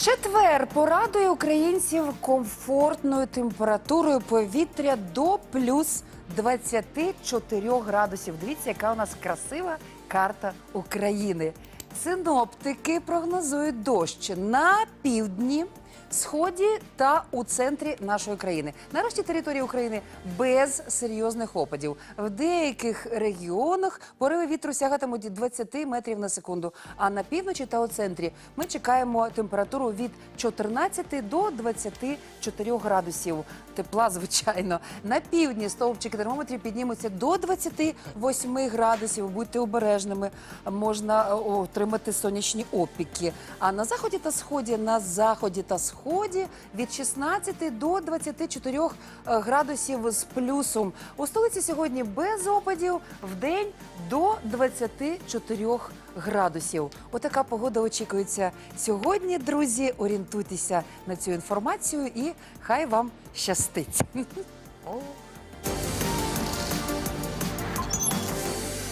Четвер порадує українців комфортною температурою повітря до плюс 24 градусів. Дивіться, яка у нас красива карта України. Синоптики прогнозують дощ на півдні, сході та у центрі нашої країни. На решті території України без серйозних опадів. В деяких регіонах пориви вітру сягатимуть 20 метрів на секунду. А на півночі та у центрі ми чекаємо температуру від 14 до 24 градусів. Тепла, звичайно. На півдні стовпчики термометрів піднімуться до 28 градусів. Будьте обережними, можна е, отримати сонячні опіки. А на заході та сході, на заході та сході від 16 до 24 е, градусів з плюсом. У столиці сьогодні без опадів, в день до 24 градусів. Отака погода очікується сьогодні. Друзі, орієнтуйтеся на цю інформацію і хай вам щастить.